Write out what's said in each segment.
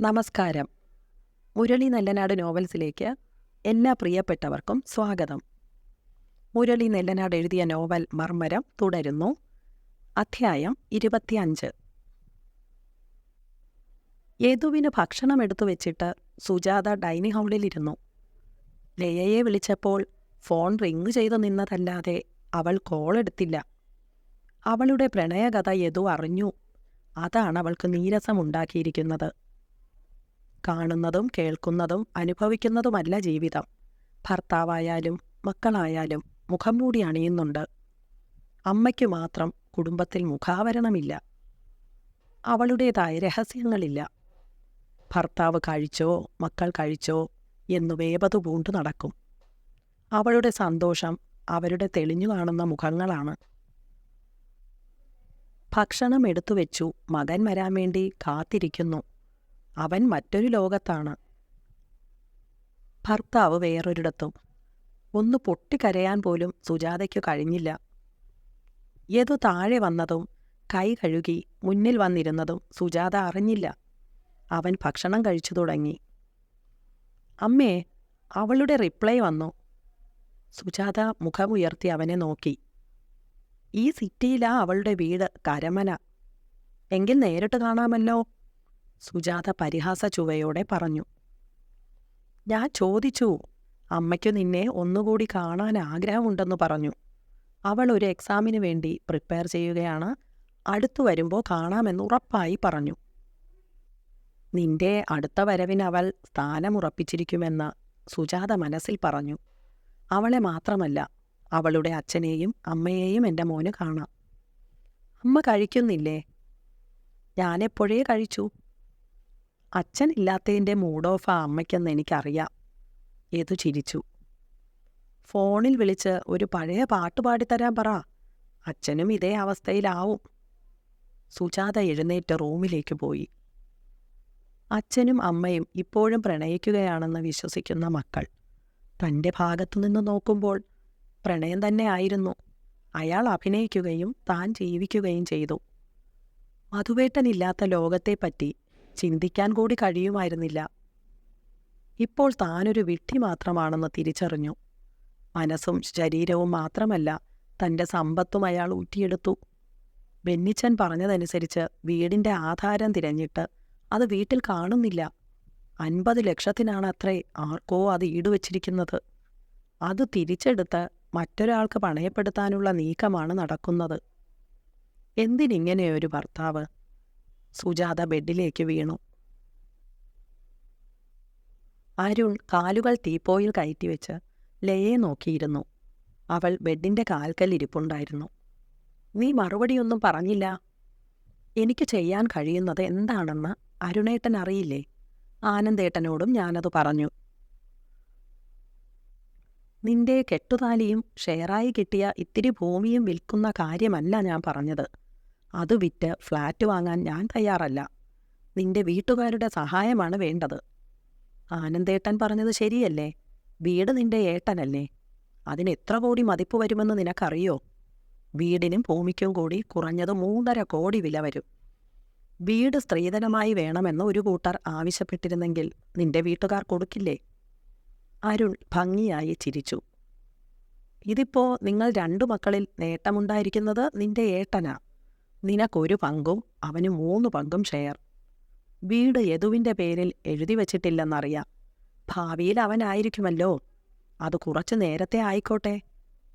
നമസ്കാരം. മുരളി നെല്ലനാട് നോവൽസിലേക്ക് എല്ലാ പ്രിയപ്പെട്ടവർക്കും സ്വാഗതം. മുരളി നെല്ലനാട് എഴുതിയ നോവൽ മർമ്മരം തുടരുന്നു. അധ്യായം ഇരുപത്തിയഞ്ച്. യദുവിന് ഭക്ഷണം എടുത്തു വെച്ചിട്ട് സുജാത ഡൈനിങ് ഹാളിലിരുന്നു ലയയെ വിളിച്ചപ്പോൾ ഫോൺ റിങ് ചെയ്തു നിന്നതല്ലാതെ അവൾ കോൾ എടുത്തില്ല. അവളുടെ പ്രണയകഥ യദു അറിഞ്ഞു. അതാണ് അവൾക്ക് നീരസമുണ്ടാക്കിയിരിക്കുന്നത് കാണുന്നതും കേൾക്കുന്നതും അനുഭവിക്കുന്നതുമല്ല ജീവിതം. ഭർത്താവായാലും മക്കളായാലും മുഖം മൂടി അണിയുന്നുണ്ട്. അമ്മയ്ക്ക് മാത്രം കുടുംബത്തിൽ മുഖാവരണമില്ല. അവളുടേതായ രഹസ്യങ്ങളില്ല. ഭർത്താവ് കഴിച്ചോ മക്കൾ കഴിച്ചോ എന്നു വേപതു പൂണ്ടു നടക്കും. അവളുടെ സന്തോഷം അവരുടെ തെളിഞ്ഞു കാണുന്ന മുഖങ്ങളാണ്. ഭക്ഷണം എടുത്തു വെച്ചു മകൻ വരാൻ വേണ്ടി കാത്തിരിക്കുന്നു. അവൻ മറ്റൊരു ലോകത്താണ്. ഭർത്താവ് വേറൊരിടത്തും. ഒന്ന് പൊട്ടിക്കരയാൻ പോലും സുജാതയ്ക്കു കഴിഞ്ഞില്ല. യതു താഴെ വന്നതും കൈ കഴുകി മുന്നിൽ വന്നിരുന്നതും സുജാത അറിഞ്ഞില്ല. അവൻ ഭക്ഷണം കഴിച്ചു തുടങ്ങി. അമ്മേ അവളുടെ റിപ്ലൈ വന്നു. സുജാത മുഖമുയർത്തി അവനെ നോക്കി. ഈ സിറ്റിയിലാ അവളുടെ വീട് കരമന. എങ്കിൽ നേരിട്ട് കാണാമല്ലോ. സുജാത പരിഹാസ ചുവയോടെ പറഞ്ഞു. ഞാൻ ചോദിച്ചു അമ്മയ്ക്കു നിന്നെ ഒന്നുകൂടി കാണാൻ ആഗ്രഹമുണ്ടെന്ന് പറഞ്ഞു. അവൾ ഒരു എക്സാമിന് വേണ്ടി പ്രിപ്പയർ ചെയ്യുകയാണ്. അടുത്തു വരുമ്പോൾ കാണാമെന്ന് ഉറപ്പായി പറഞ്ഞു. നിന്റെ അടുത്ത വരവിനവൾ സ്ഥാനമുറപ്പിച്ചിരിക്കുമെന്ന് സുജാത മനസ്സിൽ പറഞ്ഞു. അവളെ മാത്രമല്ല അവളുടെ അച്ഛനെയും അമ്മയെയും എന്റെ മോന് കാണാം. അമ്മ കഴിക്കുന്നില്ലേ? ഞാനെപ്പോഴേ കഴിച്ചു? അച്ഛൻ ഇല്ലാത്തതിന്റെ മൂഡ് ഓഫ് ആ അമ്മയ്ക്കെന്ന് എനിക്കറിയാം. ഏതു ചിരിച്ചു. ഫോണിൽ വിളിച്ച് ഒരു പഴയ പാട്ട് പാടിത്തരാൻ പറ. അച്ഛനും ഇതേ അവസ്ഥയിലാവും. സുജാത എഴുന്നേറ്റ് റൂമിലേക്ക് പോയി. അച്ഛനും അമ്മയും ഇപ്പോഴും പ്രണയിക്കുകയാണെന്ന് വിശ്വസിക്കുന്ന മക്കൾ. തന്റെ ഭാഗത്തുനിന്ന് നോക്കുമ്പോൾ പ്രണയം തന്നെ ആയിരുന്നു. അയാൾ അഭിനയിക്കുകയും താൻ ജീവിക്കുകയും ചെയ്തു. മധുവേട്ടനില്ലാത്ത ലോകത്തെപ്പറ്റി ചിന്തിക്കാൻ കൂടി കഴിയുമായിരുന്നില്ല. ഇപ്പോൾ താനൊരു വിഡ്ഢി മാത്രമാണെന്ന് തിരിച്ചറിഞ്ഞു. മനസ്സും ശരീരവും മാത്രമല്ല തന്റെ സമ്പത്തും അയാൾ ഊറ്റിയെടുത്തു. ബെന്നിച്ചൻ പറഞ്ഞതനുസരിച്ച് വീടിന്റെ ആധാരം തിരഞ്ഞിട്ട് അത് വീട്ടിൽ കാണുന്നില്ല. അൻപത് ലക്ഷത്തിനാണ് അത്രേ ആർക്കോ അത് ഈടുവച്ചിരിക്കുന്നത്. അത് തിരിച്ചെടുത്ത് മറ്റൊരാൾക്ക് പണയപ്പെടുത്താനുള്ള നീക്കമാണ് നടക്കുന്നത്. എന്തിനിങ്ങനെയൊരു ഭർത്താവ്? സുജാത ബെഡിലേക്ക് വീണു. അരുൺ കാലുകൾ തീപ്പോയിൽ കയറ്റിവെച്ച് ലയെ നോക്കിയിരുന്നു. അവൾ ബെഡിന്റെ കാൽക്കൽ ഇരിപ്പുണ്ടായിരുന്നു നീ മറുപടിയൊന്നും പറഞ്ഞില്ല. എനിക്ക് ചെയ്യാൻ കഴിയുന്നത് എന്താണെന്ന് അരുണേട്ടൻ അറിയില്ലേ? ആനന്ദേട്ടനോടും ഞാനത് പറഞ്ഞു. നിന്റെ കെട്ടുതാലിയും ഷെയറായി കിട്ടിയ ഇത്തിരി ഭൂമിയും വിൽക്കുന്ന കാര്യമല്ല ഞാൻ പറഞ്ഞത്. അത് വിറ്റ് ഫ്ലാറ്റ് വാങ്ങാൻ ഞാൻ തയ്യാറല്ല. നിന്റെ വീട്ടുകാരുടെ സഹായമാണ് വേണ്ടത്. ആനന്ദേട്ടൻ പറഞ്ഞത് ശരിയല്ലേ? വീട് നിന്റെ ഏട്ടനല്ലേ? അതിന് എത്ര കോടി മതിപ്പ് വരുമെന്ന് നിനക്കറിയോ? വീടിനും ഭൂമിക്കും കൂടി കുറഞ്ഞത് മൂന്നര കോടി വില വരും. വീട് സ്ത്രീധനമായി വേണമെന്ന് ഒരു കൂട്ടർ ആവശ്യപ്പെട്ടിരുന്നെങ്കിൽ നിന്റെ വീട്ടുകാർ കൊടുക്കില്ലേ? അരുൺ ഭംഗിയായി ചിരിച്ചു. ഇതിപ്പോ നിങ്ങൾ രണ്ടു മക്കളിൽ നേട്ടമുണ്ടായിരിക്കുന്നത് നിന്റെ ഏട്ടനാ. നിനക്കൊരു പങ്കും അവന് മൂന്ന് പങ്കും ഷെയർ. വീട് യദുവിന്റെ പേരിൽ എഴുതി വച്ചിട്ടില്ലെന്നറിയാം. ഭാവിയിൽ അവനായിരിക്കുമല്ലോ. അത് കുറച്ചു നേരത്തെ ആയിക്കോട്ടെ.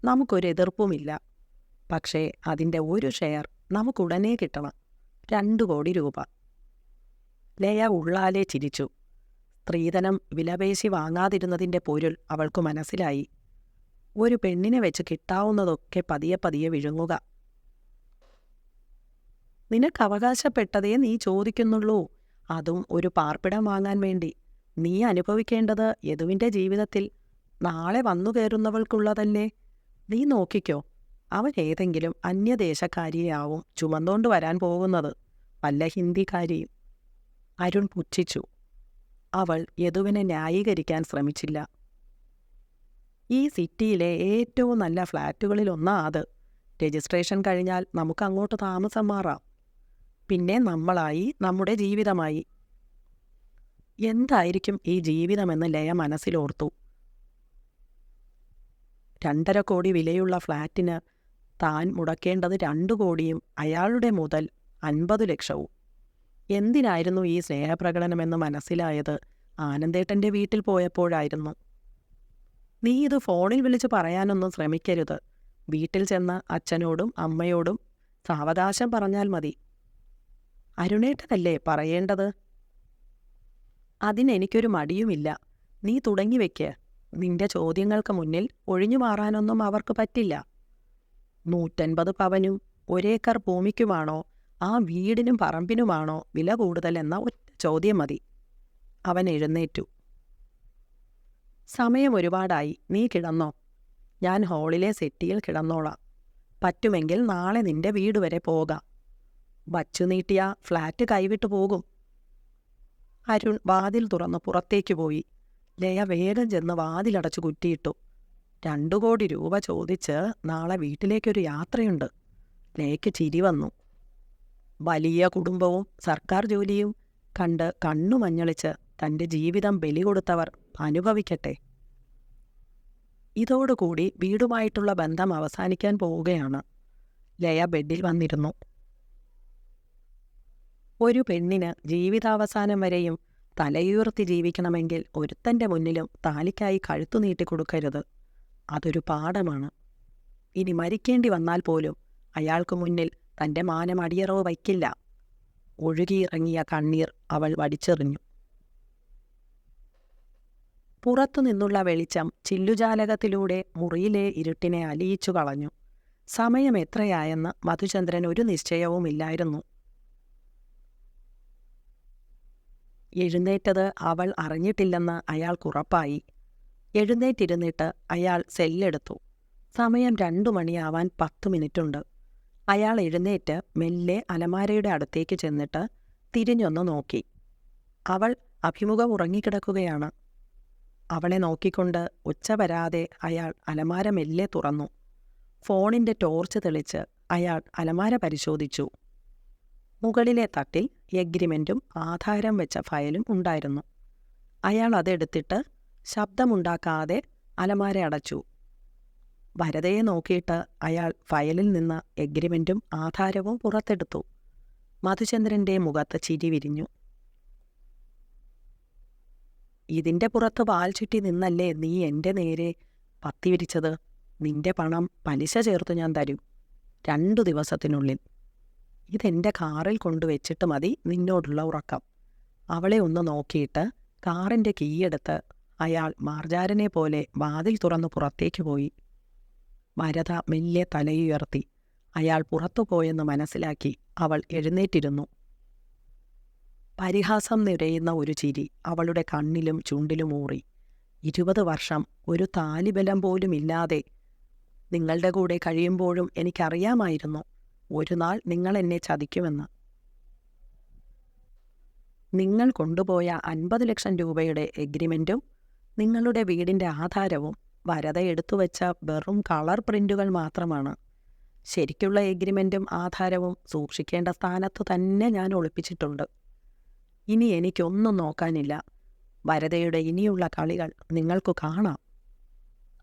നമുക്കൊരു എതിർപ്പുമില്ല. പക്ഷേ അതിന്റെ ഒരു ഷെയർ നമുക്കുടനെ കിട്ടണം. രണ്ടു കോടി രൂപ. ലയ ഉള്ളാലെ ചിരിച്ചു. സ്ത്രീധനം വിലപേശി വാങ്ങാതിരുന്നതിന്റെ പൊരുൾ അവൾക്ക് മനസ്സിലായി. ഒരു പെണ്ണിനെ വെച്ച് കിട്ടാവുന്നതൊക്കെ പതിയെ പതിയെ വിഴുങ്ങുക. നിനക്ക് അവകാശപ്പെട്ടതേ നീ ചോദിക്കുന്നുള്ളൂ. അതും ഒരു പാർപ്പിടം വാങ്ങാൻ വേണ്ടി. നീ അനുഭവിക്കേണ്ടത് യദുവിന്റെ ജീവിതത്തിൽ. നാളെ വന്നു കയറുന്നവൾക്കുള്ളതല്ലേ നീ നോക്കിക്കോ. അവൻ ഏതെങ്കിലും അന്യദേശക്കാരിയാവും ചുമന്നുകൊണ്ട് വരാൻ പോകുന്നത്. വല്ല ഹിന്ദിക്കാരിയും. അരുൺ പുച്ഛിച്ചു. അവൾ യദുവിനെ ന്യായീകരിക്കാൻ ശ്രമിച്ചില്ല. ഈ സിറ്റിയിലെ ഏറ്റവും നല്ല ഫ്ലാറ്റുകളിലൊന്നാ അത്. രജിസ്ട്രേഷൻ കഴിഞ്ഞാൽ നമുക്ക് അങ്ങോട്ട് താമസം മാറാം. പിന്നെ നമ്മളായി നമ്മുടെ ജീവിതമായി. എന്തായിരിക്കും ഈ ജീവിതമെന്ന് ലയ മനസ്സിലോർത്തു. രണ്ടര കോടി വിലയുള്ള ഫ്ലാറ്റിന് താൻ മുടക്കേണ്ടത് രണ്ടു കോടിയും അയാളുടെ മുതൽ അൻപത് ലക്ഷവും. എന്തിനായിരുന്നു ഈ സ്നേഹപ്രകടനമെന്ന് മനസ്സിലായത് ആനന്ദേട്ടന്റെ വീട്ടിൽ പോയപ്പോഴായിരുന്നു. നീ ഇത് ഫോണിൽ വിളിച്ച് പറയാനൊന്നും ശ്രമിക്കരുത്. വീട്ടിൽ ചെന്ന അച്ഛനോടും അമ്മയോടും സാവകാശം പറഞ്ഞാൽ മതി. അരുണേട്ടനല്ലേ പറയേണ്ടത്? അതിനെനിക്കൊരു മടിയുമില്ല. നീ തുടങ്ങി വെക്ക്. നിന്റെ ചോദ്യങ്ങൾക്ക് മുന്നിൽ ഒഴിഞ്ഞു മാറാനൊന്നും അവർക്ക് പറ്റില്ല. നൂറ്റൻപത് പവനും ഒരേക്കർ ഭൂമിക്കുമാണോ ആ വീടിനും പറമ്പിനുമാണോ വില കൂടുതലെന്ന ഒറ്റ ചോദ്യം മതി. അവൻ എഴുന്നേറ്റു. സമയം ഒരുപാടായി. നീ കിടന്നോ. ഞാൻ ഹാളിലെ സെറ്റിയിൽ കിടന്നോളാം. പറ്റുമെങ്കിൽ നാളെ നിന്റെ വീട് വരെ പോകാം. വച്ചു നീട്ടിയ ഫ്ലാറ്റ് കൈവിട്ടു പോകും. അരുൺ വാതിൽ തുറന്ന് പുറത്തേക്ക് പോയി. ലയ വേഗം ചെന്ന് വാതിലടച്ചു കുറ്റിയിട്ടു. രണ്ടു കോടി രൂപ ചോദിച്ച് നാളെ വീട്ടിലേക്കൊരു യാത്രയുണ്ട്. ലയക്ക് ചിരി വന്നു. വലിയ കുടുംബവും സർക്കാർ ജോലിയും കണ്ട് കണ്ണു മഞ്ഞളിച്ച് തന്റെ ജീവിതം ബലി കൊടുത്തവർ അനുഭവിക്കട്ടെ. ഇതോടുകൂടി വീടുമായിട്ടുള്ള ബന്ധം അവസാനിക്കാൻ പോവുകയാണ്. ലയ ബെഡിൽ വന്നിരുന്നു. ഒരു പെണ്ണിന് ജീവിതാവസാനം വരെയും തലയുയർത്തി ജീവിക്കണമെങ്കിൽ ഒരുത്തന്റെ മുന്നിലും താലിക്കായി കഴുത്തു നീട്ടിക്കൊടുക്കരുത് അതൊരു പാഠമാണ്. ഇനി മരിക്കേണ്ടി വന്നാൽ പോലും അയാൾക്ക് മുന്നിൽ തന്റെ മാനം അടിയറവ് വയ്ക്കില്ല. ഒഴുകിയിറങ്ങിയ കണ്ണീർ അവൾ വടിച്ചെറിഞ്ഞു. പുറത്തു നിന്നുള്ള വെളിച്ചം ചില്ലുജാലകത്തിലൂടെ മുറിയിലെ ഇരുട്ടിനെ അലിയിച്ചു കളഞ്ഞു. സമയം എത്രയായെന്ന് മധുചന്ദ്രൻ ഒരു നിശ്ചയവുമില്ലായിരുന്നു. എഴുന്നേറ്റത് അവൾ അറിഞ്ഞിട്ടില്ലെന്ന് അയാൾക്കുറപ്പായി എഴുന്നേറ്റിരുന്നിട്ട് അയാൾ സെല്ലെടുത്തു. സമയം രണ്ടു മണിയാവാൻ പത്ത് മിനിറ്റുണ്ട്. അയാൾ എഴുന്നേറ്റ് മെല്ലെ അലമാരയുടെ അടുത്തേക്ക് ചെന്നിട്ട് തിരിഞ്ഞൊന്ന് നോക്കി. അവൾ അഭിമുഖം ഉറങ്ങിക്കിടക്കുകയാണ്. അവളെ നോക്കിക്കൊണ്ട് ഉച്ച വരാതെ അയാൾ അലമാര മെല്ലെ തുറന്നു. ഫോണിന്റെ ടോർച്ച് തെളിച്ച് അയാൾ അലമാര പരിശോധിച്ചു. മുകളിലെ തട്ടിൽ എഗ്രിമെന്റും ആധാരം വെച്ച ഫയലും ഉണ്ടായിരുന്നു. അയാൾ അതെടുത്തിട്ട് ശബ്ദമുണ്ടാക്കാതെ അലമാര അടച്ചു. വരതയെ നോക്കിയിട്ട് അയാൾ ഫയലിൽ നിന്ന് എഗ്രിമെന്റും ആധാരവും പുറത്തെടുത്തു. മധുചന്ദ്രന്റെ മുഖത്ത് ചിരി വിരിഞ്ഞു. ഇതിന്റെ പുറത്ത് വാൽ ചുറ്റി നിന്നല്ലേ നീ എന്റെ നേരെ പത്തി വിരിച്ചത് നിന്റെ പണം പലിശ ചേർത്ത് ഞാൻ തരും. രണ്ടു ദിവസത്തിനുള്ളിൽ. ഇതെന്റെ കാറിൽ കൊണ്ടുവച്ചിട്ട് മതി നിന്നോടുള്ള ഉറക്കം. അവളെ ഒന്ന് നോക്കിയിട്ട് കാറിന്റെ കീയെടുത്ത് അയാൾ മാർജാരനെ പോലെ വാതിൽ തുറന്ന് പുറത്തേക്ക് പോയി. വരത മെല്ലെ തലയുയർത്തി. അയാൾ പുറത്തു പോയെന്ന് മനസ്സിലാക്കി അവൾ എഴുന്നേറ്റിരുന്നു. പരിഹാസം നിറയുന്ന ഒരു ചിരി അവളുടെ കണ്ണിലും ചുണ്ടിലും ഊറി. ഇരുപത് വർഷം ഒരു താലിബലം പോലുമില്ലാതെ നിങ്ങളുടെ കൂടെ കഴിയുമ്പോഴും എനിക്കറിയാമായിരുന്നു. ഒരു നാൾ നിങ്ങൾ എന്നെ ചതിക്കുമെന്ന്. നിങ്ങൾ കൊണ്ടുപോയ അൻപത് ലക്ഷം രൂപയുടെ എഗ്രിമെന്റും നിങ്ങളുടെ വീടിന്റെ ആധാരവും വരത എടുത്തുവച്ച വെറും കളർ പ്രിന്റുകൾ മാത്രമാണ്. ശരിക്കുള്ള എഗ്രിമെന്റും ആധാരവും സൂക്ഷിക്കേണ്ട സ്ഥാനത്ത് തന്നെ ഞാൻ ഒളിപ്പിച്ചിട്ടുണ്ട്. ഇനി എനിക്കൊന്നും നോക്കാനില്ല. വരതയുടെ ഇനിയുള്ള കളികൾ നിങ്ങൾക്കു കാണാം.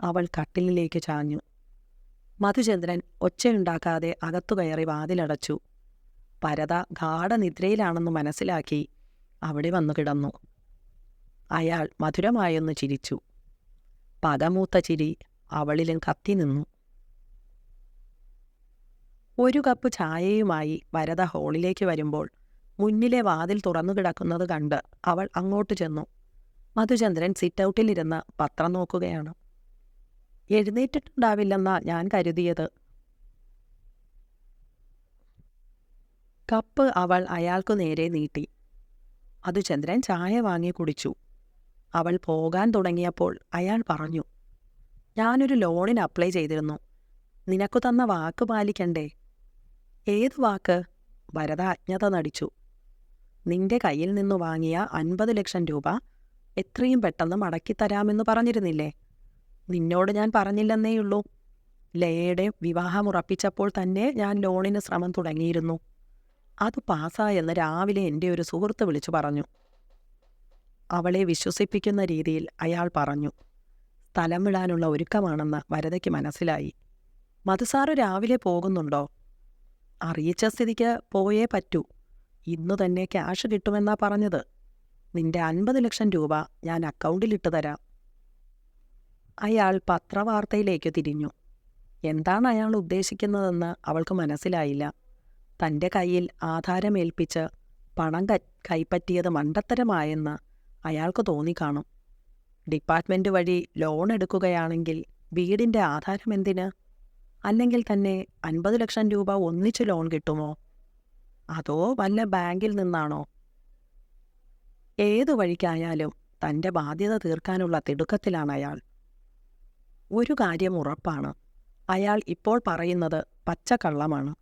അവൾ കട്ടിലിലേക്ക് ചാഞ്ഞു. മധുചന്ദ്രൻ ഒച്ചയുണ്ടാക്കാതെ അകത്തു കയറി വാതിലടച്ചു. പരത ഗാഠനിദ്രയിലാണെന്ന് മനസ്സിലാക്കി അവിടെ വന്നു കിടന്നു. അയാൾ മധുരമായൊന്ന് ചിരിച്ചു. പകമൂത്ത ചിരി അവളിലും കത്തി നിന്നു. ഒരു കപ്പ് ചായയുമായി വരത ഹോളിലേക്ക് വരുമ്പോൾ മുന്നിലെ വാതിൽ തുറന്നു കിടക്കുന്നത് കണ്ട് അവൾ അങ്ങോട്ട് ചെന്നു. മധുചന്ദ്രൻ സിറ്റൗട്ടിലിരുന്ന് പത്രം നോക്കുകയാണ്. എഴുന്നേറ്റിട്ടുണ്ടാവില്ലെന്നാ ഞാൻ കരുതിയത്. കപ്പ് അവൾ അയാൾക്കു നേരെ നീട്ടി. അത് ചന്ദ്രൻ ചായ വാങ്ങി കുടിച്ചു. അവൾ പോകാൻ തുടങ്ങിയപ്പോൾ അയാൾ പറഞ്ഞു ഞാനൊരു ലോണിന് അപ്ലൈ ചെയ്തിരുന്നു. നിനക്കു തന്ന വാക്ക് പാലിക്കണ്ടേ? ഏത് വാക്ക്? ഭരത അജ്ഞത നടിച്ചു. നിന്റെ കയ്യിൽ നിന്നു വാങ്ങിയ അൻപത് ലക്ഷം രൂപ എത്രയും പെട്ടെന്ന് മടക്കിത്തരാമെന്ന് പറഞ്ഞിരുന്നില്ലേ? നിന്നോട് ഞാൻ പറഞ്ഞില്ലെന്നേയുള്ളൂ ലയയുടെ വിവാഹം ഉറപ്പിച്ചപ്പോൾ തന്നെ ഞാൻ ലോണിന് ശ്രമം തുടങ്ങിയിരുന്നു. അത് പാസ്സായെന്ന് രാവിലെ എന്റെ ഒരു സുഹൃത്ത് വിളിച്ചു പറഞ്ഞു. അവളെ വിശ്വസിപ്പിക്കുന്ന രീതിയിൽ അയാൾ പറഞ്ഞു. സ്ഥലം വിടാനുള്ള ഒരുക്കമാണെന്ന് വരതയ്ക്ക് മനസ്സിലായി. മധുസാറ് രാവിലെ പോകുന്നുണ്ടോ? അറിയിച്ച സ്ഥിതിക്ക് പോയേ പറ്റൂ. ഇന്നു തന്നെ ക്യാഷ് കിട്ടുമെന്നാ പറഞ്ഞത്. നിന്റെ അൻപത് ലക്ഷം രൂപ ഞാൻ അക്കൗണ്ടിലിട്ട് തരാം. അയാൾ പത്രവാർത്തയിലേക്ക് തിരിഞ്ഞു. എന്താണ് അയാൾ ഉദ്ദേശിക്കുന്നതെന്ന് അവൾക്ക് മനസ്സിലായില്ല. തന്റെ കയ്യിൽ ആധാരമേൽപ്പിച്ച് പണം കൈപ്പറ്റിയത് മണ്ടത്തരമായെന്ന് അയാൾക്ക് തോന്നിക്കാണും ഡിപ്പാർട്ട്മെന്റ് വഴി ലോൺ എടുക്കുകയാണെങ്കിൽ വീടിന്റെ ആധാരം എന്തിന്? അല്ലെങ്കിൽ തന്നെ അൻപത് ലക്ഷം രൂപ ഒന്നിച്ച് ലോൺ കിട്ടുമോ? അതോ വല്ല ബാങ്കിൽ നിന്നാണോ? ഏതു വഴിക്കായാലും തന്റെ ബാധ്യത തീർക്കാനുള്ള തിടുക്കത്തിലാണ് അയാൾ. ഒരു കാര്യം ഉറപ്പാണ്. അയാൾ ഇപ്പോൾ പറയുന്നത് പച്ചക്കള്ളമാണ്.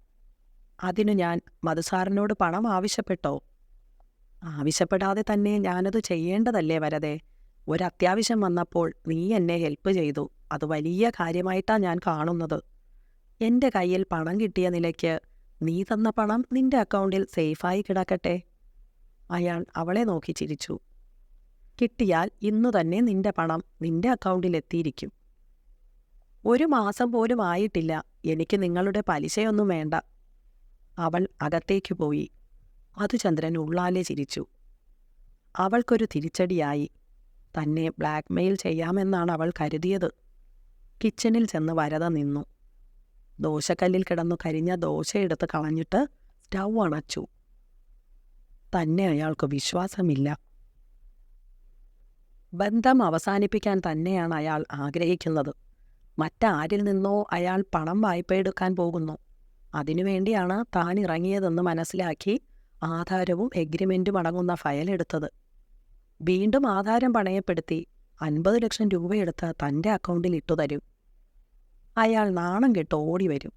അതിനു ഞാൻ മധുസാറിനോട് പണം ആവശ്യപ്പെട്ടോ? ആവശ്യപ്പെടാതെ തന്നെ ഞാനത് ചെയ്യേണ്ടതല്ലേ വരതെ? ഒരത്യാവശ്യം വന്നപ്പോൾ നീ എന്നെ ഹെൽപ്പ് ചെയ്തു. അത് വലിയ കാര്യമായിട്ടാ ഞാൻ കാണുന്നത്. എന്റെ കയ്യിൽ പണം കിട്ടിയ നിലയ്ക്ക് നീ തന്ന പണം നിന്റെ അക്കൗണ്ടിൽ സേഫായി കിടക്കട്ടെ? അയാൾ അവളെ നോക്കി ചിരിച്ചു. കിട്ടിയാൽ ഇന്നു തന്നെ നിന്റെ പണം നിന്റെ അക്കൗണ്ടിൽ എത്തിയിരിക്കും. ഒരു മാസം പോലും ആയിട്ടില്ല. എനിക്ക് നിങ്ങളുടെ പലിശയൊന്നും വേണ്ട. അവൾ അകത്തേക്ക് പോയി. മധുചന്ദ്രൻ ഉള്ളാലെ ചിരിച്ചു. അവൾക്കൊരു തിരിച്ചടിയായി. തന്നെ ബ്ലാക്ക്മെയിൽ ചെയ്യാമെന്നാണ് അവൾ കരുതിയത്. കിച്ചണിൽ ചെന്ന് വരത നിന്നു. ദോശക്കല്ലിൽ കിടന്നു കരിഞ്ഞ ദോശയെടുത്ത് കളഞ്ഞിട്ട് സ്റ്റൗ അണച്ചു. തന്നെ അയാൾക്ക് വിശ്വാസമില്ല. ബന്ധം അവസാനിപ്പിക്കാൻ തന്നെയാണ് അയാൾ ആഗ്രഹിക്കുന്നത്. മറ്റാരിൽ നിന്നോ അയാൾ പണം വായ്പയെടുക്കാൻ പോകുന്നു. അതിനുവേണ്ടിയാണ് താൻ ഇറങ്ങിയതെന്ന് മനസ്സിലാക്കി ആധാരവും എഗ്രിമെന്റും അടങ്ങുന്ന ഫയൽ എടുത്തത്. വീണ്ടും ആധാരം പണയപ്പെടുത്തി അൻപത് ലക്ഷം രൂപയെടുത്ത് തന്റെ അക്കൗണ്ടിൽ ഇട്ടുതരും അയാൾ നാണം കെട്ട് ഓടി വരും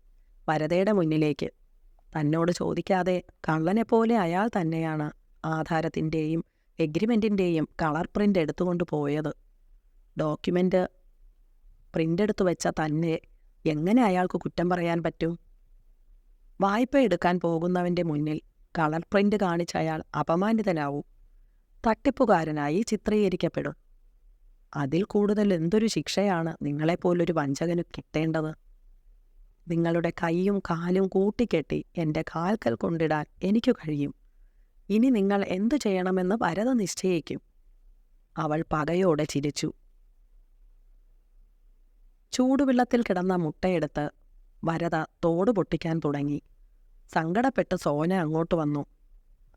വരതയുടെ മുന്നിലേക്ക്. തന്നോട് ചോദിക്കാതെ കള്ളനെപ്പോലെ അയാൾ തന്നെയാണ് ആധാരത്തിന്റെയും എഗ്രിമെന്റിന്റെയും കളർ പ്രിന്റ് എടുത്തുകൊണ്ട് പോയത്. ഡോക്യുമെന്റ് പ്രിന്റ് എടുത്ത് വെച്ച തന്നെ എങ്ങനെ അയാൾക്ക് കുറ്റം പറയാൻ പറ്റും? വായ്പ എടുക്കാൻ പോകുന്നവന്റെ മുന്നിൽ കളർ പ്രിന്റ് കാണിച്ച അയാൾ അപമാനിതനാവും. തട്ടിപ്പുകാരനായി ചിത്രീകരിക്കപ്പെടും. അതിൽ കൂടുതൽ എന്തൊരു ശിക്ഷയാണ് നിങ്ങളെപ്പോലൊരു വഞ്ചകന് കിട്ടേണ്ടത്? നിങ്ങളുടെ കൈയും കാലും കൂട്ടിക്കെട്ടി എന്റെ കാൽക്കൽ കൊണ്ടിടാൻ എനിക്കു കഴിയും. ഇനി നിങ്ങൾ എന്തു ചെയ്യണമെന്ന് ഭരത നിശ്ചയിക്കും. അവൾ പകയോടെ ചിരിച്ചു. ചൂടുവെള്ളത്തിൽ കിടന്ന മുട്ടയെടുത്ത് വരത തോട് പൊട്ടിക്കാൻ തുടങ്ങി. സങ്കടപ്പെട്ട് സോന അങ്ങോട്ട് വന്നു.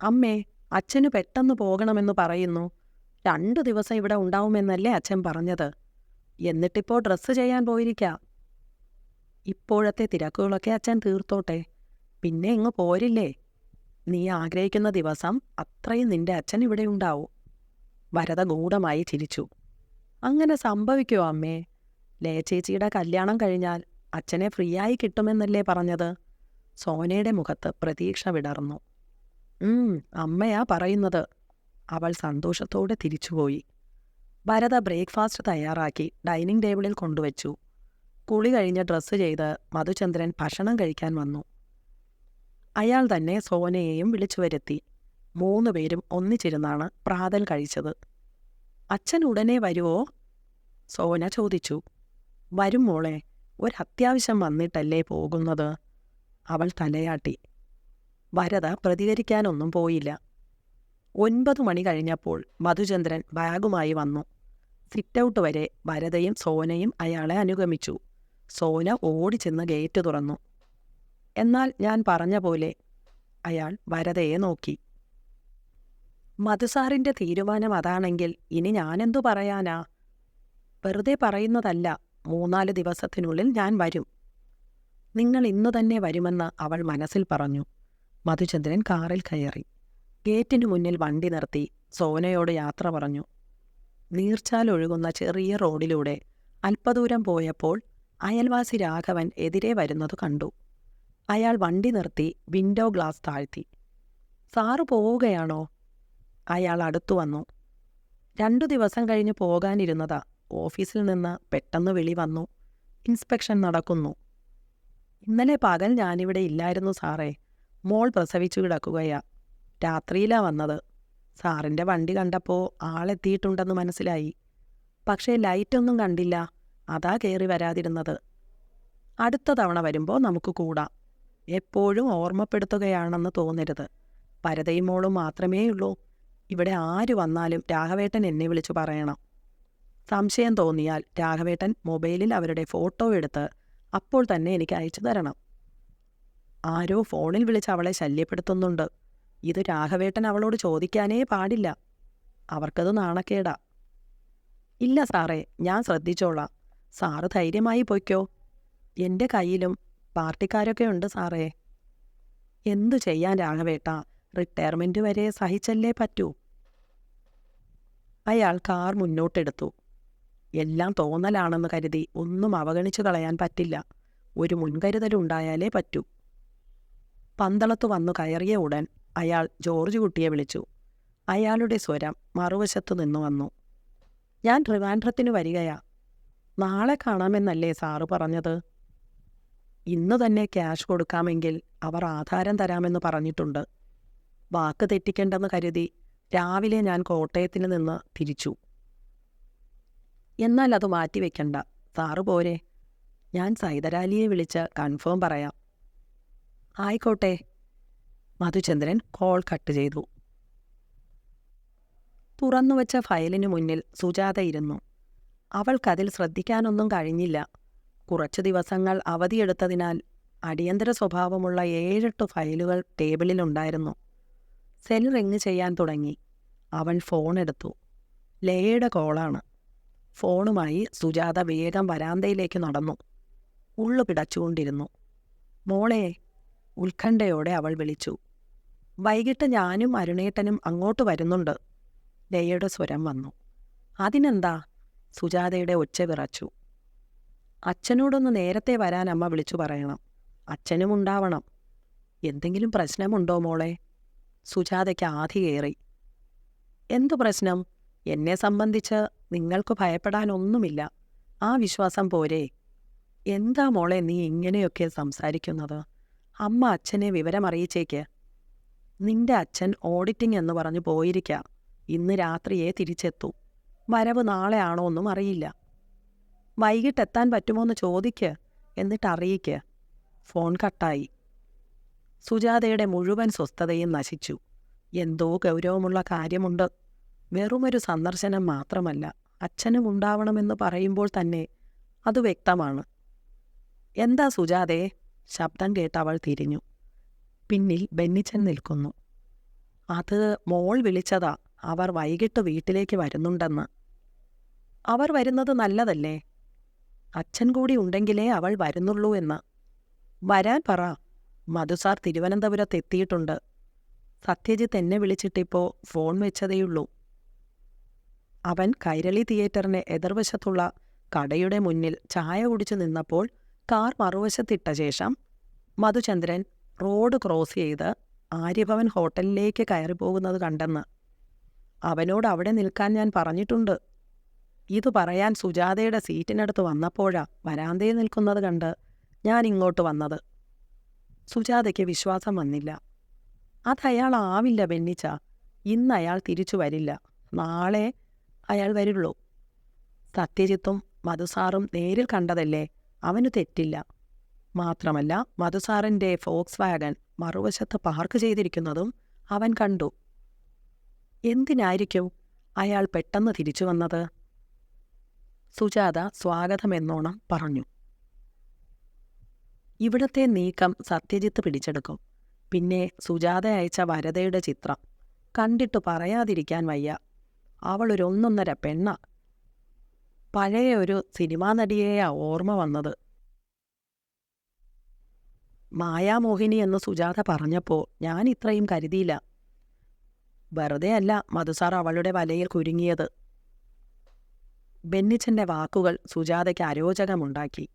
അമ്മേ അച്ഛന് പെട്ടെന്ന് പോകണമെന്ന് പറയുന്നു. രണ്ടു ദിവസം ഇവിടെ ഉണ്ടാവുമെന്നല്ലേ അച്ഛൻ പറഞ്ഞത്. എന്നിട്ടിപ്പോൾ ഡ്രസ്സ് ചെയ്യാൻ പോയിരിക്കാം. ഇപ്പോഴത്തെ തിരക്കുകളൊക്കെ അച്ഛൻ തീർത്തോട്ടെ. പിന്നെ ഇങ്ങ് പോരില്ലേ? നീ ആഗ്രഹിക്കുന്ന ദിവസം അത്രയും നിന്റെ അച്ഛൻ ഇവിടെ ഉണ്ടാവും. വരത ഗൂഢമായി ചിരിച്ചു. അങ്ങനെ സംഭവിക്കുമോ അമ്മേ? ലേ ചേച്ചിയുടെ കല്യാണം കഴിഞ്ഞാൽ അച്ഛനെ ഫ്രീയായി കിട്ടുമെന്നല്ലേ പറഞ്ഞത്? സോനയുടെ മുഖത്ത് പ്രതീക്ഷ വിടർന്നു. അമ്മയാ പറയുന്നത്. അവൾ സന്തോഷത്തോടെ തിരിച്ചുപോയി. ഭരത ബ്രേക്ക്ഫാസ്റ്റ് തയ്യാറാക്കി ഡൈനിങ് ടേബിളിൽ കൊണ്ടുവച്ചു. കുളി കഴിഞ്ഞ് ഡ്രസ്സ് ചെയ്ത് മധുചന്ദ്രൻ ഭക്ഷണം കഴിക്കാൻ വന്നു. അയാൾ തന്നെ സോനയെയും വിളിച്ചു വരുത്തി. മൂന്നു പേരും ഒന്നിച്ചിരുന്നാണ് പ്രാതൽ കഴിച്ചത്. അച്ഛൻ ഉടനെ വരുമോ സോന ചോദിച്ചു. വരും മോളെ ഒരത്യാവശ്യം വന്നിട്ടല്ലേ പോകുന്നത്. അവൾ തലയാട്ടി. വരത പ്രതികരിക്കാനൊന്നും പോയില്ല. ഒൻപത് മണി കഴിഞ്ഞപ്പോൾ മധുചന്ദ്രൻ ബാഗുമായി വന്നു. സിറ്റൗട്ട് വരെ വരതയും സോനയും അയാളെ അനുഗമിച്ചു. സോന ഓടി ഓടിച്ചെന്ന് ഗേറ്റ് തുറന്നു. എന്നാൽ ഞാൻ പറഞ്ഞ പോലെ അയാൾ വരതയെ നോക്കി. മധുസാറിന്റെ തീരുമാനം അതാണെങ്കിൽ ഇനി ഞാനെന്തു പറയാനാ? വെറുതെ പറയുന്നതല്ല. മൂന്നാൽ ദിവസത്തിനുള്ളിൽ ഞാൻ വരും. നിങ്ങൾ ഇന്നു തന്നെ വരുമെന്ന് അവൾ മനസ്സിൽ പറഞ്ഞു. മധുചന്ദ്രൻ കാറിൽ കയറി. ഗേറ്റിന് മുന്നിൽ വണ്ടി നിർത്തി സോനയോട് യാത്ര പറഞ്ഞു. നീർച്ചാലൊഴുകുന്ന ചെറിയ റോഡിലൂടെ അല്പദൂരം പോയപ്പോൾ അയൽവാസി രാഘവൻ എതിരെ വരുന്നത് കണ്ടു. അയാൾ വണ്ടി നിർത്തി വിൻഡോ ഗ്ലാസ് താഴ്ത്തി. സാറ് പോവുകയാണോ? അയാൾ അടുത്തു വന്നു. രണ്ടു ദിവസം കഴിഞ്ഞ് പോകാനിരുന്നതാ. ഓഫീസിൽ നിന്ന് പെട്ടെന്ന് വിളി വന്നു. ഇൻസ്പെക്ഷൻ നടക്കുന്നു. ഇന്നലെ പകൽ ഞാനിവിടെ ഇല്ലായിരുന്നു സാറേ. മോൾ പ്രസവിച്ചു കിടക്കുകയാ. രാത്രിയിലാ വന്നത്. സാറിന്റെ വണ്ടി കണ്ടപ്പോൾ ആളെത്തിയിട്ടുണ്ടെന്ന് മനസ്സിലായി. പക്ഷേ ലൈറ്റൊന്നും കണ്ടില്ല. അതാ കയറി വരാതിരുന്നത്. അടുത്ത തവണ വരുമ്പോൾ നമുക്ക് കൂടാം. എപ്പോഴും ഓർമ്മപ്പെടുത്തുകയാണെന്ന് തോന്നരുത്. പരതയും മോളും മാത്രമേയുള്ളൂ. ഇവിടെ ആര് വന്നാലും രാഘവേട്ടൻ എന്നെ വിളിച്ചു പറയണം. സംശയം തോന്നിയാൽ രാഘവേട്ടൻ മൊബൈലിൽ അവരുടെ ഫോട്ടോ എടുത്ത് അപ്പോൾ തന്നെ എനിക്ക് അയച്ചു തരണം. ആരോ ഫോണിൽ വിളിച്ച് അവളെ ശല്യപ്പെടുത്തുന്നുണ്ട്. ഇത് രാഘവേട്ടൻ അവളോട് ചോദിക്കാനേ പാടില്ല. അവർക്കത് നാണക്കേടാ. ഇല്ല സാറേ ഞാൻ ശ്രദ്ധിച്ചോളാം. സാറ് ധൈര്യമായി പൊയ്ക്കോ. എന്റെ കയ്യിലും പാർട്ടിക്കാരൊക്കെ ഉണ്ട് സാറേ. എന്തു ചെയ്യാൻ രാഘവേട്ട? റിട്ടയർമെന്റ് വരെ സഹിച്ചല്ലേ പറ്റൂ? അയാൾ കാർ മുന്നോട്ടെടുത്തു. എല്ലാം തോന്നലാണെന്ന് കരുതി ഒന്നും അവഗണിച്ചു കളയാൻ പറ്റില്ല. ഒരു മുൻകരുതലുണ്ടായാലേ പറ്റൂ. പന്തളത്ത് വന്നു കയറിയ ഉടൻ അയാൾ ജോർജ് കുട്ടിയെ വിളിച്ചു. അയാളുടെ സ്വരം മറുവശത്തു നിന്നു വന്നു. ഞാൻ ട്രിവാൻഡ്രത്തിന് വരികയാ. നാളെ കാണാമെന്നല്ലേ സാറ് പറഞ്ഞത്? ഇന്ന് തന്നെ ക്യാഷ് കൊടുക്കാമെങ്കിൽ അവർ ആധാരം തരാമെന്ന് പറഞ്ഞിട്ടുണ്ട്. വാക്ക് തെറ്റിക്കേണ്ടെന്ന് കരുതി രാവിലെ ഞാൻ കോട്ടയത്തിന് നിന്ന് തിരിച്ചു. എന്നാൽ അത് മാറ്റിവെക്കണ്ട സാറ് പോരെ. ഞാൻ സൈതരാലിയെ വിളിച്ച് കൺഫേം പറയാം. ആയിക്കോട്ടെ. മധുചന്ദ്രൻ കോൾ കട്ട് ചെയ്തു. തുറന്നുവച്ച ഫയലിനു മുന്നിൽ സുജാത ഇരുന്നു. അവൾക്കതിൽ ശ്രദ്ധിക്കാനൊന്നും കഴിഞ്ഞില്ല. കുറച്ചു ദിവസങ്ങൾ അവധിയെടുത്തതിനാൽ അടിയന്തര സ്വഭാവമുള്ള ഏഴെട്ട് ഫയലുകൾ ടേബിളിലുണ്ടായിരുന്നു സെൽ റിങ് ചെയ്യാൻ തുടങ്ങി. അവൻ ഫോൺ എടുത്തു. ലയയുടെ കോളാണ്. ഫോണുമായി സുജാത വേഗം വരാന്തയിലേക്ക് നടന്നു. ഉള്ളു പിടച്ചുകൊണ്ടിരുന്നു. മോളെ ഉത്കണ്ഠയോടെ അവൾ വിളിച്ചു. വൈകിട്ട് ഞാനും അരുണേട്ടനും അങ്ങോട്ട് വരുന്നുണ്ട്. ലയയുടെ സ്വരം വന്നു. അതിനെന്താ? സുജാതയുടെ ഒച്ച വിറച്ചു. അച്ഛനോടൊന്ന് നേരത്തെ വരാൻ അമ്മ വിളിച്ചു പറയണം. അച്ഛനും ഉണ്ടാവണം. എന്തെങ്കിലും പ്രശ്നമുണ്ടോ മോളെ? സുജാതയ്ക്ക് ആധി കയറി എന്തു പ്രശ്നം? എന്നെ സംബന്ധിച്ച് നിങ്ങൾക്ക് ഭയപ്പെടാനൊന്നുമില്ല. ആ വിശ്വാസം പോരെ. എന്താ മോളെ നീ ഇങ്ങനെയൊക്കെ സംസാരിക്കുന്നത്? അമ്മ അച്ഛനെ വിവരമറിയിച്ചേക്ക്. നിന്റെ അച്ഛൻ ഓഡിറ്റിംഗ് എന്ന് പറഞ്ഞു പോയിരിക്കാം. ഇന്ന് രാത്രിയെ തിരിച്ചെത്തൂ. വരവ് നാളെ ആണോ ഒന്നും അറിയില്ല. വൈകിട്ട് എത്താൻ പറ്റുമോന്ന് ചോദിക്ക്. എന്നിട്ട് അറിയിക്ക്. ഫോൺ കട്ടായി. സുജാതയുടെ മുഴുവൻ സ്വസ്ഥതയും നശിച്ചു. എന്തോ ഗൗരവമുള്ള കാര്യമുണ്ട്. വെറുമൊരു സന്ദർശനം മാത്രമല്ല അച്ഛനും ഉണ്ടാവണമെന്ന് പറയുമ്പോൾ തന്നെ അത് വ്യക്തമാണ്. എന്താ സുജാതേ? ശബ്ദം കേട്ട് അവൾ തിരിഞ്ഞു. പിന്നിൽ ബെന്നിച്ചൻ നിൽക്കുന്നു. അത് മോൾ വിളിച്ചതാ. അവർ വൈകിട്ട് വീട്ടിലേക്ക് വരുന്നുണ്ടെന്ന്. അവർ വരുന്നത് നല്ലതല്ലേ? അച്ഛൻ കൂടി ഉണ്ടെങ്കിലേ അവൾ വരുന്നുള്ളൂ എന്ന്. വരാൻ പറ. മധുസാർ തിരുവനന്തപുരത്ത് എത്തിയിട്ടുണ്ട് സത്യജിത്ത് എന്നെ വിളിച്ചിട്ടിപ്പോൾ ഫോൺ വെച്ചതേയുള്ളൂ. അവൻ കൈരളി തിയേറ്ററിന് എതിർവശത്തുള്ള കടയുടെ മുന്നിൽ ചായ കുടിച്ചു നിന്നപ്പോൾ കാർ മറുവശത്തിട്ട ശേഷം മധുചന്ദ്രൻ റോഡ് ക്രോസ് ചെയ്ത് ആര്യഭവൻ ഹോട്ടലിലേക്ക് കയറിപ്പോകുന്നത് കണ്ടെന്ന്. അവനോട് അവിടെ നിൽക്കാൻ ഞാൻ പറഞ്ഞിട്ടുണ്ട്. ഇത് പറയാൻ സുജാതയുടെ സീറ്റിനടുത്ത് വന്നപ്പോഴാ വരാന്തയിൽ നിൽക്കുന്നത് കണ്ട് ഞാൻ ഇങ്ങോട്ട് വന്നത്. സുജാതയ്ക്ക് വിശ്വാസം വന്നില്ല. അതയാളാവില്ല ബെന്നിച്ച. ഇന്ന് അയാൾ തിരിച്ചു വരില്ല. നാളെ അയാൾ വരുള്ളൂ. സത്യജിത്തും മധുസാറും നേരിൽ കണ്ടതല്ലേ? അവന് തെറ്റില്ല. മാത്രമല്ല മധുസാറിന്റെ ഫോക്സ് വാഗൻ മറുവശത്ത് പാർക്ക് ചെയ്തിരിക്കുന്നതും അവൻ കണ്ടു. എന്തിനായിരിക്കും അയാൾ പെട്ടെന്ന് തിരിച്ചു വന്നത്? സുജാത സ്വാഗതമെന്നോണം പറഞ്ഞു. ഇവിടത്തെ നീക്കം സത്യജിത്ത് പിടിച്ചെടുക്കും. പിന്നെ സുജാത അയച്ച വരതയുടെ ചിത്രം. കണ്ടിട്ട് പറയാതിരിക്കാൻ വയ്യ. അവളൊരു ഒന്നൊന്നര പെണ്ണ. പഴയ ഒരു സിനിമാ നടിയെയാ ഓർമ്മ വന്നത്. മായാമോഹിനി എന്ന് സുജാത പറഞ്ഞപ്പോൾ ഞാൻ ഇത്രയും കരുതിയില്ല. വെറുതെ അല്ല മധുസാർ അവളുടെ വലയിൽ കുരുങ്ങിയത്. ബെന്നിച്ചന്റെ വാക്കുകൾ സുജാതയ്ക്ക് അരോചകമുണ്ടാക്കി.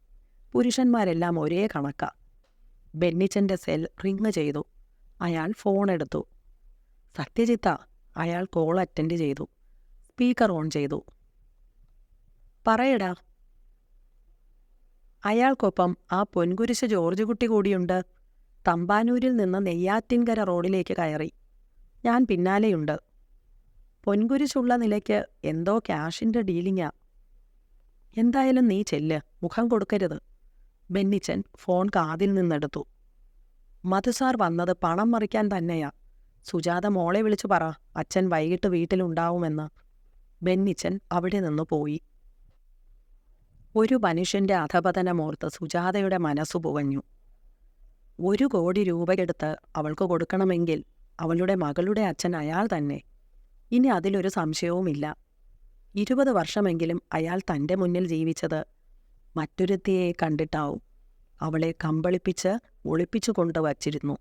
പുരുഷന്മാരെല്ലാം ഒരേ കണക്ക. ബെന്നിച്ചന്റെ സെൽ റിങ് ചെയ്തു. അയാൾ ഫോൺ എടുത്തു. സത്യജിത്ത അയാൾ കോൾ അറ്റൻഡ് ചെയ്തു. സ്പീക്കർ ഓൺ ചെയ്തു. പറയടാ. അയാൾക്കൊപ്പം ആ പൊൻകുരിശ് ജോർജ് കുട്ടി കൂടിയുണ്ട്. തമ്പാനൂരിൽ നിന്ന് നെയ്യാറ്റിൻകര റോഡിലേക്ക് കയറി. ഞാൻ പിന്നാലെയുണ്ട്. പൊൻകുരിശുള്ള നിലയ്ക്ക് എന്തോ ക്യാഷിന്റെ ഡീലിങ്ങാ. എന്തായാലും നീ ചെല്ല്. മുഖം കൊടുക്കരുത്. ബെന്നിച്ചൻ ഫോൺ കാതിൽ നിന്നെടുത്തു. മധുസാർ വന്നത് പണം മറിക്കാൻ തന്നെയാ. സുജാത മോളെ വിളിച്ചു പറ. അച്ഛൻ വൈകിട്ട് വീട്ടിലുണ്ടാവുമെന്ന്. ബെന്നിച്ചൻ അവിടെ നിന്ന് പോയി. ഒരു മനുഷ്യന്റെ അധപതനമോർത്ത് സുജാതയുടെ മനസ്സു പുകഞ്ഞു. ഒരു കോടി രൂപയെടുത്ത് അവൾക്ക് കൊടുക്കണമെങ്കിൽ അവളുടെ മകളുടെ അച്ഛൻ അയാൾ തന്നെ. ഇനി അതിലൊരു സംശയവുമില്ല. ഇരുപത് വർഷമെങ്കിലും അയാൾ തന്റെ മുന്നിൽ ജീവിച്ചത് മറ്റൊരുത്തിയെ കണ്ടിട്ടാവും. അവളെ കമ്പളിപ്പിച്ച് ഒളിപ്പിച്ചു കൊണ്ടുവച്ചിരുന്നു.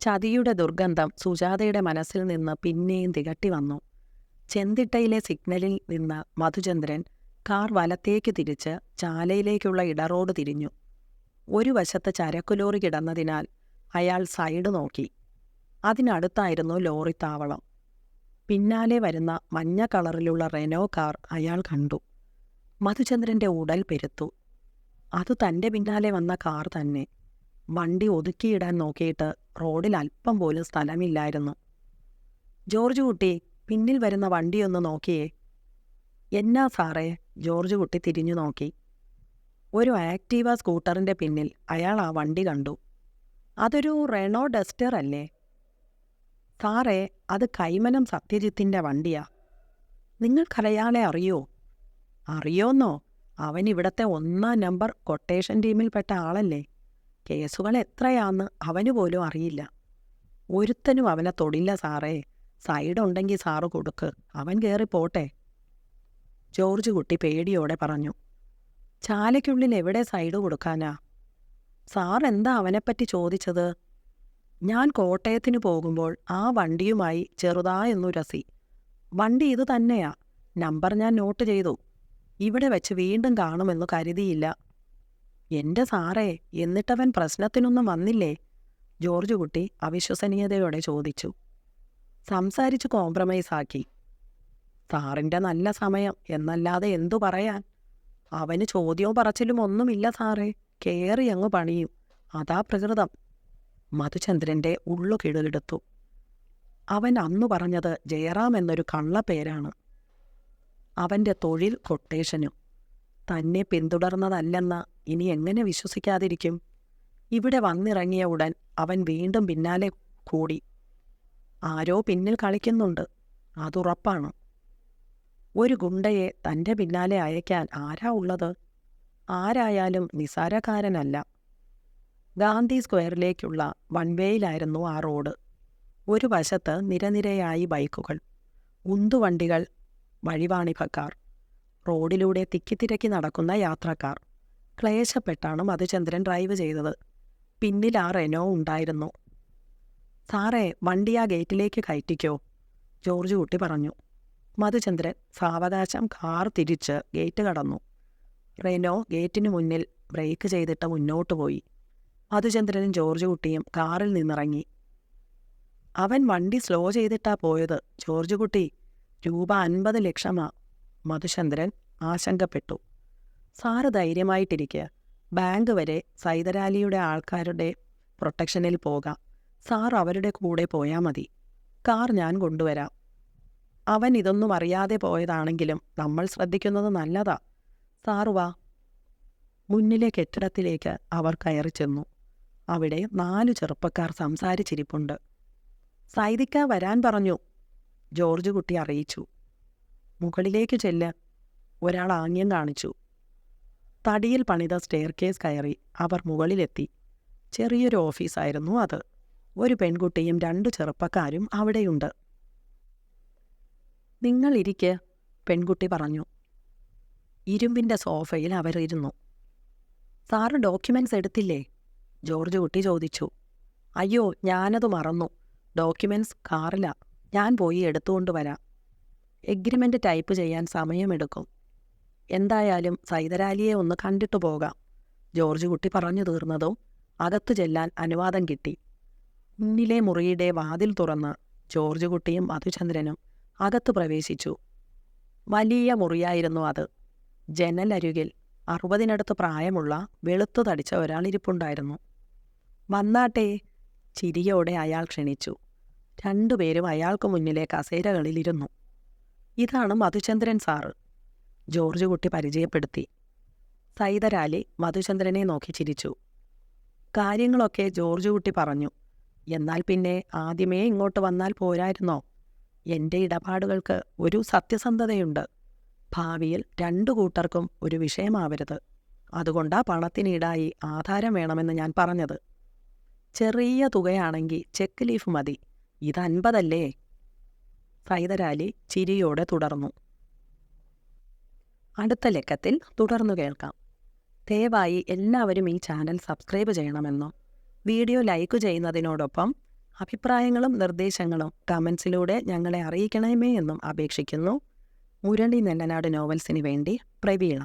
ചതിയുടെ ദുർഗന്ധം സുജാതയുടെ മനസ്സിൽ നിന്ന് പിന്നെയും തികട്ടി വന്നു. ചെന്തിട്ടയിലെ സിഗ്നലിൽ നിന്ന് മധുചന്ദ്രൻ കാർ വലത്തേക്ക് തിരിച്ച് ചാലയിലേക്കുള്ള ഇടറോഡ് തിരിഞ്ഞു. ഒരു വശത്ത് ചരക്കു ലോറി കിടന്നതിനാൽ അയാൾ സൈഡ് നോക്കി. അതിനടുത്തായിരുന്നു ലോറി താവളം. പിന്നാലെ വരുന്ന മഞ്ഞ കളറിലുള്ള റെനോ കാർ അയാൾ കണ്ടു. മധുചന്ദ്രന്റെ ഉടൽ പെരുത്തു. അത് തന്റെ പിന്നാലെ വന്ന കാർ തന്നെ. വണ്ടി ഒതുക്കിയിടാൻ നോക്കിയിട്ട് റോഡിൽ അല്പം പോലും സ്ഥലമില്ലായിരുന്നു. ജോർജ് കുട്ടി പിന്നിൽ വരുന്ന വണ്ടിയൊന്ന് നോക്കിയേ എന്നാ സാറേ? ജോർജ് കുട്ടി തിരിഞ്ഞു നോക്കി. ഒരു ആക്റ്റീവ സ്കൂട്ടറിന്റെ പിന്നിൽ അയാൾ ആ വണ്ടി കണ്ടു. അതൊരു റെനോ ഡസ്റ്റർ അല്ലേ? സാറേ അത് കൈമനം സത്യജിത്തിന്റെ വണ്ടിയാ. നിങ്ങൾക്കലയാളെ അറിയോ? അറിയോന്നോ? അവൻ ഇവിടത്തെ ഒന്നാം നമ്പർ കൊട്ടേഷൻ ടീമിൽപ്പെട്ട ആളല്ലേ? കേസുകൾ എത്രയാന്ന് അവന് പോലും അറിയില്ല. ഒരുത്തനും അവനെ തൊടില്ല സാറേ. സൈഡ് ഉണ്ടെങ്കിൽ സാറ് കൊടുക്ക്. അവൻ കയറി പോട്ടെ. ജോർജ് കുട്ടി പേടിയോടെ പറഞ്ഞു. ചാലയ്ക്കുള്ളിൽ എവിടെ സൈഡ് കൊടുക്കാനാ? സാർ എന്താ അവനെപ്പറ്റി ചോദിച്ചത്? ഞാൻ കോട്ടയത്തിന് പോകുമ്പോൾ ആ വണ്ടിയുമായി ചെറുതായൊന്നുരസി വണ്ടി ഇത് തന്നെയാ. നമ്പർ ഞാൻ നോട്ട് ചെയ്തു. ഇവിടെ വെച്ച് വീണ്ടും കാണുമെന്ന് കരുതിയില്ല. എന്റെ സാറേ എന്നിട്ടവൻ പ്രശ്നത്തിനൊന്നും വന്നില്ലേ? ജോർജ് കുട്ടി അവിശ്വസനീയതയോടെ ചോദിച്ചു. സംസാരിച്ച് കോംപ്രമൈസ് ആക്കി. സാറിന്റെ നല്ല സമയം എന്നല്ലാതെ എന്തു പറയാൻ? അവന് ചോദ്യവും പറച്ചിലും ഒന്നുമില്ല സാറേ. കയറി അങ്ങ് പണിയും. അതാ പ്രകൃതം. മധുചന്ദ്രന്റെ ഉള്ളു കിടുകിടുത്തു അവൻ അന്നു പറഞ്ഞത് ജയറാം എന്നൊരു കള്ളപ്പേരാണ്. അവന്റെ തൊഴിൽ കൊട്ടേഷനും തന്നെ പിന്തുടർന്നതല്ലെന്ന് ഇനി എങ്ങനെ വിശ്വസിക്കാതിരിക്കും? ഇവിടെ വന്നിറങ്ങിയ ഉടൻ അവൻ വീണ്ടും പിന്നാലെ കൂടി. ആരോ പിന്നിൽ കളിക്കുന്നുണ്ട്. അതുറപ്പാണ്. ഒരു ഗുണ്ടയെ തന്റെ പിന്നാലെ അയക്കാൻ ആരാ ഉള്ളത്? ആരായാലും നിസാരക്കാരനല്ല. ഗാന്ധി സ്ക്വയറിലേക്കുള്ള വൺവേയിലായിരുന്നു ആ റോഡ്. ഒരു വശത്ത് നിരനിരയായി ബൈക്കുകൾ ഉന്തുവണ്ടികൾ വഴിവാണിഭക്കാർ റോഡിലൂടെ തിക്കിത്തിരക്കി നടക്കുന്ന യാത്രക്കാർ. ക്ലേശപ്പെട്ടാണ് മധുചന്ദ്രൻ ഡ്രൈവ് ചെയ്തത്. പിന്നിൽ ആ റെനോ ഉണ്ടായിരുന്നു. സാറേ വണ്ടി ആ ഗേറ്റിലേക്ക് കയറ്റിക്കോ ജോർജ് കുട്ടി പറഞ്ഞു. മധുചന്ദ്രൻ സാവകാശം കാർ തിരിച്ച് ഗേറ്റ് കടന്നു. റെനോ ഗേറ്റിന് മുന്നിൽ ബ്രേക്ക് ചെയ്തിട്ട് മുന്നോട്ട് പോയി. മധുചന്ദ്രനും ജോർജ് കുട്ടിയും കാറിൽ നിന്നിറങ്ങി. അവൻ വണ്ടി സ്ലോ ചെയ്തിട്ടാ പോയത് ജോർജ് കുട്ടി. രൂപ അൻപത് ലക്ഷമാ. മധുചന്ദ്രൻ ആശങ്കപ്പെട്ടു. സാറ് ധൈര്യമായിട്ടിരിക്കുക ബാങ്ക് വരെ സൈതരാലിയുടെ ആൾക്കാരുടെ പ്രൊട്ടക്ഷനിൽ പോകാം. സാർ അവരുടെ കൂടെ പോയാൽ മതി. കാർ ഞാൻ കൊണ്ടുവരാം. അവൻ ഇതൊന്നും അറിയാതെ പോയതാണെങ്കിലും നമ്മൾ ശ്രദ്ധിക്കുന്നത് നല്ലതാ. സാർ വാ. മുന്നിലെ കെട്ടിടത്തിലേക്ക് അവർ കയറി ചെന്നു. അവിടെ നാലു ചെറുപ്പക്കാർ സംസാരിച്ചിരിപ്പുണ്ട്. സൈദിക്ക വരാൻ പറഞ്ഞു. ജോർജ് കുട്ടി അറിയിച്ചു. മുകളിലേക്ക് ചെല്ല്. ഒരാൾ ആംഗ്യം കാണിച്ചു. തടിയിൽ പണിത സ്റ്റെയർ കേസ് കയറി അവർ മുകളിലെത്തി. ചെറിയൊരു ഓഫീസായിരുന്നു അത്. ഒരു പെൺകുട്ടിയും രണ്ടു ചെറുപ്പക്കാരും അവിടെയുണ്ട്. നിങ്ങൾ ഇരിക്ക് പെൺകുട്ടി പറഞ്ഞു. ഇരുമ്പിന്റെ സോഫയിൽ അവരിരുന്നു. സാറ് ഡോക്യുമെന്റ്സ് എടുത്തില്ലേ? ജോർജ് കുട്ടി ചോദിച്ചു. അയ്യോ ഞാനത് മറന്നു. ഡോക്യുമെന്റ്സ് കാറില്ല ഞാൻ പോയി എടുത്തുകൊണ്ട് വരാം. എഗ്രിമെന്റ് ടൈപ്പ് ചെയ്യാൻ സമയമെടുക്കും. എന്തായാലും സൈതരാലിയെ ഒന്ന് കണ്ടിട്ടു പോകാം. ജോർജ് കുട്ടി പറഞ്ഞു തീർന്നതും അകത്തു ചെല്ലാൻ അനുവാദം കിട്ടി. മുന്നിലെ മുറിയുടെ വാതിൽ തുറന്ന് ജോർജ് കുട്ടിയും മധുചന്ദ്രനും അകത്തു പ്രവേശിച്ചു. വലിയ മുറിയായിരുന്നു അത്. ജനലരികിൽ അറുപതിനടുത്ത് പ്രായമുള്ള വെളുത്തു തടിച്ച ഒരാൾ ഇരിപ്പുണ്ടായിരുന്നു. വന്നാട്ടെ ചിരിയോടെ അയാൾ ക്ഷണിച്ചു. രണ്ടുപേരും അയാൾക്ക് മുന്നിലെ കസേരകളിലിരുന്നു ഇതാണ് മധുചന്ദ്രൻ സാറ് ജോർജ് കുട്ടി പരിചയപ്പെടുത്തി. സൈതരാലി മധുചന്ദ്രനെ നോക്കി ചിരിച്ചു. കാര്യങ്ങളൊക്കെ ജോർജ് കുട്ടി പറഞ്ഞു. എന്നാൽ പിന്നെ ആദ്യമേ ഇങ്ങോട്ട് വന്നാൽ പോരായിരുന്നോ? എന്റെ ഇടപാടുകൾക്ക് ഒരു സത്യസന്ധതയുണ്ട്. ഭാവിയിൽ രണ്ടു കൂട്ടർക്കും ഒരു വിഷയമാവരുത്. അതുകൊണ്ടാ പണത്തിനീടായി ആധാരം വേണമെന്ന് ഞാൻ പറഞ്ഞത്. ചെറിയ തുകയാണെങ്കിൽ ചെക്ക് ലീഫ് മതി. ഇത് അൻപതല്ലേ? സൈതരാലി ചിരിയോടെ തുടർന്നു. അടുത്ത ലക്കത്തിൽ തുടർന്നു കേൾക്കാം. ദയവായി എല്ലാവരും ഈ ചാനൽ സബ്സ്ക്രൈബ് ചെയ്യണമെന്നും? വീഡിയോ ലൈക്ക് ചെയ്യുന്നതിനോടൊപ്പം അഭിപ്രായങ്ങളും നിർദ്ദേശങ്ങളും കമൻസിലൂടെ ഞങ്ങളെ അറിയിക്കണമേ എന്നും അപേക്ഷിക്കുന്നു. മുരളി നെല്ലനാട് നോവൽസിന് വേണ്ടി പ്രവീണ.